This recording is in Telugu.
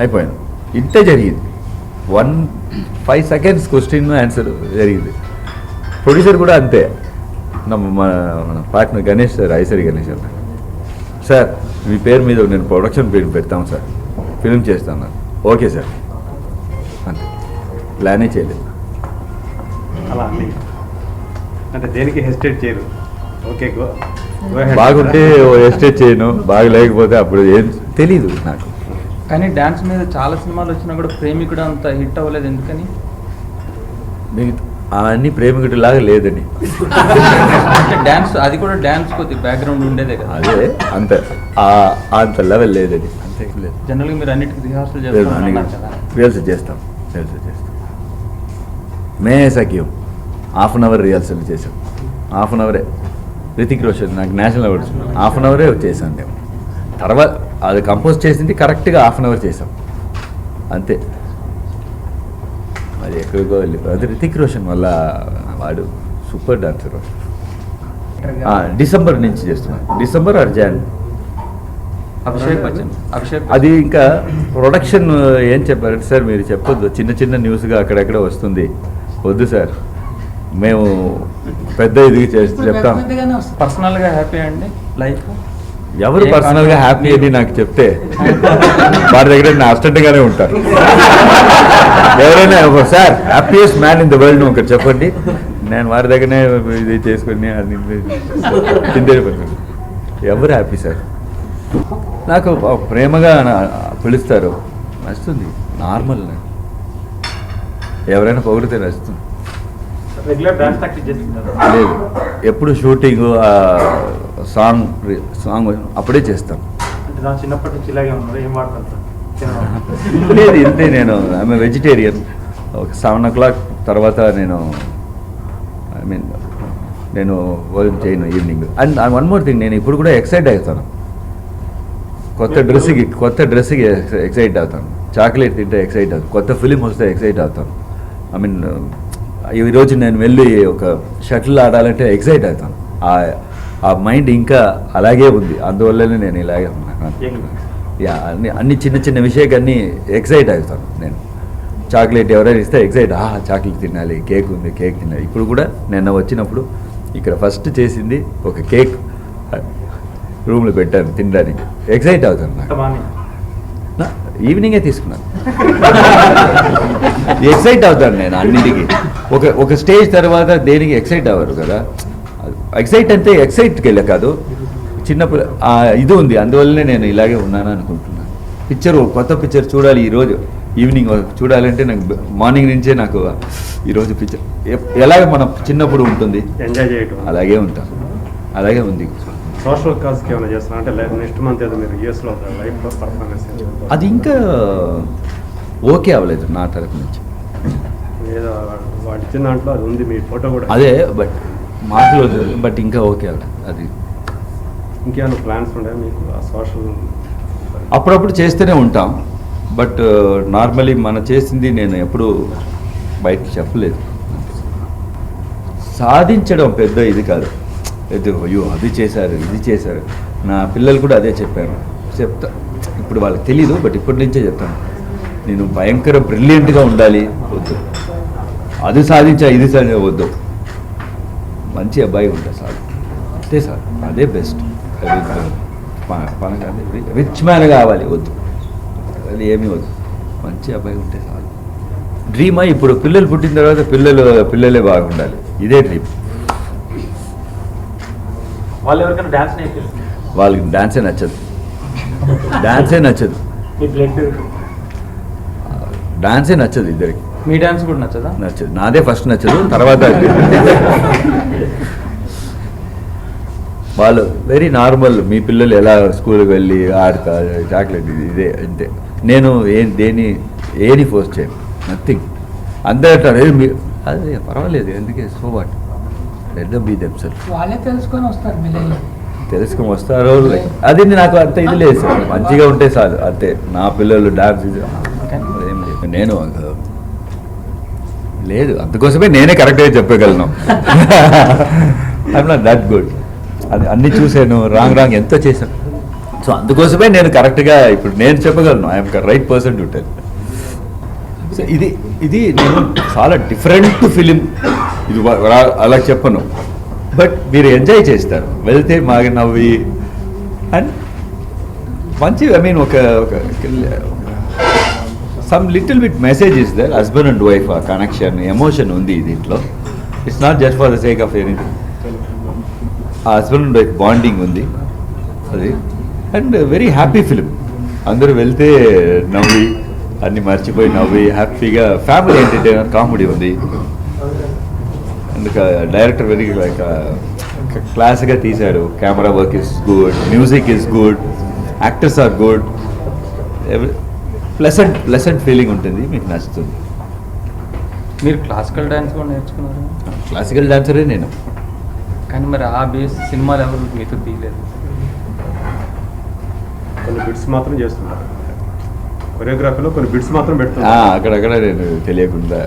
అయిపోయాను. ఇంతే జరిగింది. One five seconds question answer జరిగింది. ప్రొడ్యూసర్ కూడా అంతే. మన పార్ట్నర్ గణేష్ సార్ ఐసరి గణేష్ అన్న. సార్ మీ పేరు మీద నేను ప్రొడక్షన్ పేరు పెడతాం సార్. ఫిల్మ్ చేస్తాను ఓకే సార్ అంతే. ప్లానే చేయలేదు. అలా అంటే దేనికి హెసిటేట్ చేయరు? ఓకే. బాగుంటే ఎస్టేట్ చేయను. బాగా లేకపోతే అప్పుడు ఏం తెలీదు నాకు. కానీ డ్యాన్స్ మీద చాలా సినిమాలు వచ్చినా కూడా ప్రేమికుడు అంత హిట్ అవ్వలేదు. ఎందుకని? అవన్నీ ప్రేమికుడి లాగా లేదని డ్యాన్స్ అది కూడా డ్యాన్స్ కొద్ది బ్యాక్గ్రౌండ్ ఉండేదే కదా. అదే అంత అంత లెవెల్ లేదని అంతే. లేదు. జనరల్గా మీరు అన్నిటికీ రిహార్సల్ కదా. రిహర్సల్ చేస్తాం రిహర్సల్ చేస్తాం. మే సఖ్యం హాఫ్ అన్ అవర్ రిహర్సల్ చేసాం హాఫ్ అన్ అవరే రితిక్ రోషన్ నాకు నేషనల్ అవార్డ్స్ హాఫ్ అన్ అవరే చేశాను నేను. తర్వాత అది కంపోజ్ చేసింది కరెక్ట్గా హాఫ్ అన్ అవర్ చేసాం. అంతే. అది ఎక్కడికో వెళ్ళి అది రితిక్ రోషన్ వల్ల వాడు సూపర్ డాన్సర్ డిసెంబర్ నుంచి చేస్తున్నాను December or John? Abhishek Bachchan. Abhishek అది ఇంకా ప్రొడక్షన్ ఏం చెప్పారంటే సార్ మీరు చెప్పొద్దు. చిన్న చిన్న న్యూస్గా అక్కడెక్కడ వస్తుంది. వద్దు సార్. మేము పెద్ద ఇది చేసి చెప్తాం. పర్సనల్గా హ్యాపీ అండి? లైఫ్? ఎవరు పర్సనల్గా హ్యాపీ అని నాకు చెప్తే వారి దగ్గర నా అసిస్టెంట్ గానే ఉంటారు ఎవరైనా ఒక- sir happiest man in the world ఒకటి చెప్పండి. నేను వారి దగ్గరనే ఇది చేసుకుని అది తిండే ఎవరు హ్యాపీ సార్? నాకు ప్రేమగా నా- పిలుస్తారు. నచ్చుతుంది. నార్మల్ ఎవరైనా పొగిడితే నచ్చుతుంది. లేదు. ఎప్పుడు షూటింగ్ సాంగ్ సాంగ్ అప్పుడే చేస్తాం అంటే నా చిన్నప్పటి నుంచి ఇలాగే ఉన్నారు ఏం వాడతారు సార్? లేదు ఇంతే నేను ఐఎమ్ వెజిటేరియన్ ఒక సెవెన్ ఓ క్లాక్ తర్వాత నేను ఐ మీన్ నేను భోజనం చేయను evening and one more thing నేను ఇప్పుడు కూడా ఎక్సైట్ అవుతాను. కొత్త డ్రెస్కి కొత్త డ్రెస్కి ఎక్సైట్ అవుతాను. చాక్లెట్ తింటే ఎక్సైట్ అవుతాను. కొత్త ఫిలిం వస్తే ఎక్సైట్ అవుతాను. ఐ మీన్ ఈరోజు నేను వెళ్ళి ఒక షటిల్ ఆడాలంటే ఎక్సైట్ అవుతాను. ఆ- మైండ్ ఇంకా అలాగే ఉంది. అందువల్లనే నేను ఇలాగే ఉన్నాను యా అన్ని అన్ని చిన్న చిన్న విషయాలన్నీ ఎక్సైట్ అవుతాను నేను. చాక్లెట్ ఎవరైనా ఇస్తే ఎక్సైట్ ఆ చాక్లెట్ తినాలి కేక్ ఉంది కేక్ తినాలి. ఇప్పుడు కూడా నిన్న వచ్చినప్పుడు ఇక్కడ ఫస్ట్ చేసింది ఒక కేక్. రూమ్లో పెట్టాను తినడానికి. ఎక్సైట్ అవుతాను నాకు. ఈవినింగే తీసుకున్నాను. ఎక్సైట్ అవుతాను నేను అన్నిటికీ. ఒక ఒక స్టేజ్ తర్వాత దేనికి ఎక్సైట్ అవ్వరు కదా? ఎక్సైట్ అంటే ఎక్సైట్కి వెళ్ళే కాదు. చిన్నప్పుడు ఇది ఉంది. అందువల్లనే నేను ఇలాగే ఉన్నాను అనుకుంటున్నాను. పిక్చర్ కొత్త పిక్చర్ చూడాలి ఈరోజు ఈవినింగ్ చూడాలంటే నాకు మార్నింగ్ నుంచే నాకు ఈరోజు పిక్చర్ ఎలాగ మనం చిన్నప్పుడు ఉంటుంది? ఎంజాయ్ చేయటం. అలాగే ఉంటాను అలాగే ఉంది. సోషల్ కాజ్కి ఏమైనా చేస్తున్నా? అంటే నెక్స్ట్ మంత్ ఏదో మీరు యూఎస్లో లైఫ్ పర్ఫార్మెన్స్ అది ఇంకా ఓకే అవ్వలేదు నా తరపు నుంచి. ఏదో దాంట్లో అది ఉంది. మీ ఫోటో కూడా. అదే బట్ మాటలు బట్ ఇంకా ఓకే అది. ఇంకేమైనా ప్లాన్స్ ఉన్నాయా మీకు? ఆ సోషల్ అప్పుడప్పుడు చేస్తూనే ఉంటాం. బట్ నార్మలీ మన చేసింది నేను ఎప్పుడు బయట చెప్పలేదు. సాధించడం పెద్ద ఇది కాదు. ఇది అయ్యో అది చేశారు ఇది చేశారు. నా పిల్లలు కూడా అదే చెప్పాను చెప్తా ఇప్పుడు వాళ్ళకి తెలీదు బట్ ఇప్పటి నుంచే చెప్తాను. నేను భయంకర బ్రిలియంట్గా ఉండాలి వద్దు. అది సాధించా ఇది సాధించా వద్దు. మంచి అబ్బాయి ఉంటా సార్. అంతే సార్. అదే బెస్ట్ రిచ్ మ్యాన్ కావాలి వద్దు. అది ఏమీ వద్దు. మంచి అబ్బాయి ఉంటే చాలు. డ్రీమా ఇప్పుడు పిల్లలు పుట్టిన తర్వాత పిల్లలు పిల్లలే బాగుండాలి. ఇదే డ్రీమ్ వాళ్ళు ఎవరికైనా డాన్స్ వాళ్ళకి డాన్సే నచ్చదు. డాన్సే నచ్చదు. డాన్సే నచ్చదు ఇద్దరికి. మీ డాన్స్ కూడా నచ్చదా? నచ్చదు. నాదే ఫస్ట్ నచ్చదు తర్వాత అది. వాళ్ళు వెరీ నార్మల్ మీ పిల్లలు ఎలా స్కూల్కి వెళ్ళి ఆడతా చాక్లెట్ ఇది ఇదే అంతే. నేను ఏ దేని ఏని ఫోర్స్ చేయను. నథింగ్ అందరూ అంటారు "ఏ, మీ-" అదే పర్వాలేదు ఎందుకే so what let them be themselves వాళ్ళే తెలుసుకొని వస్తారు తెలుసుకొని వస్తారో అది నాకు అంత ఇది లేదు. సార్ మంచిగా ఉంటే చాలు అంతే. నా పిల్లలు డాన్స్ ఏం లేదు. నేను లేదు అందుకోసమే నేనే కరెక్ట్గా చెప్పగలను. ఐఎమ్ నాట్ దట్ గుడ్ అది అన్ని చూశాను రాంగ్ రాంగ్ ఎంతో చేశాను. సో అందుకోసమే నేను కరెక్ట్గా ఇప్పుడు నేను చెప్పగలను I'm right person to tell so ఇది ఇది నేను చాలా డిఫరెంట్ ఫిలిం ఇది అలా చెప్పను. బట్ మీరు ఎంజాయ్ చేస్తారు. వెళ్తే మాకు నవ్వి అండ్ మంచి ఐ మీన్ ఒక ఒక some little bit message is there husband and wife ఆ కనెక్షన్ ఎమోషన్ ఉంది దీంట్లో. It's not just for the sake of anything ఆ హస్బెండ్ అండ్ వైఫ్ బాండింగ్ ఉంది. అది. అండ్ వెరీ హ్యాపీ ఫిలిం అందరూ వెళ్తే నవ్వి అన్ని మర్చిపోయి నవ్వి హ్యాపీగా ఫ్యామిలీ ఎంటర్టైనర్ కామెడీ ఉంది. అండ్ డైరెక్టర్ వెరీ లైక్ క్లాస్గా తీశాడు. Camera work is good music is good actors are good pleasant pleasant feeling ఉంటుంది. మీకు నచ్చుతుంది. మీరు క్లాసికల్ డ్యాన్స్ కూడా నేర్చుకున్నారు? క్లాసికల్ డాన్సరే నేను. కానీ మరి ఆ బేస్ సినిమాలు ఎవరు మీతో తీయలేదు. కొన్ని బిట్స్ మాత్రం చేస్తున్నారు. కొరియోగ్రఫీలో కొన్ని బిట్స్ మాత్రం ఆ, పెడుతున్నారు అక్కడక్కడ నేను తెలియకుండా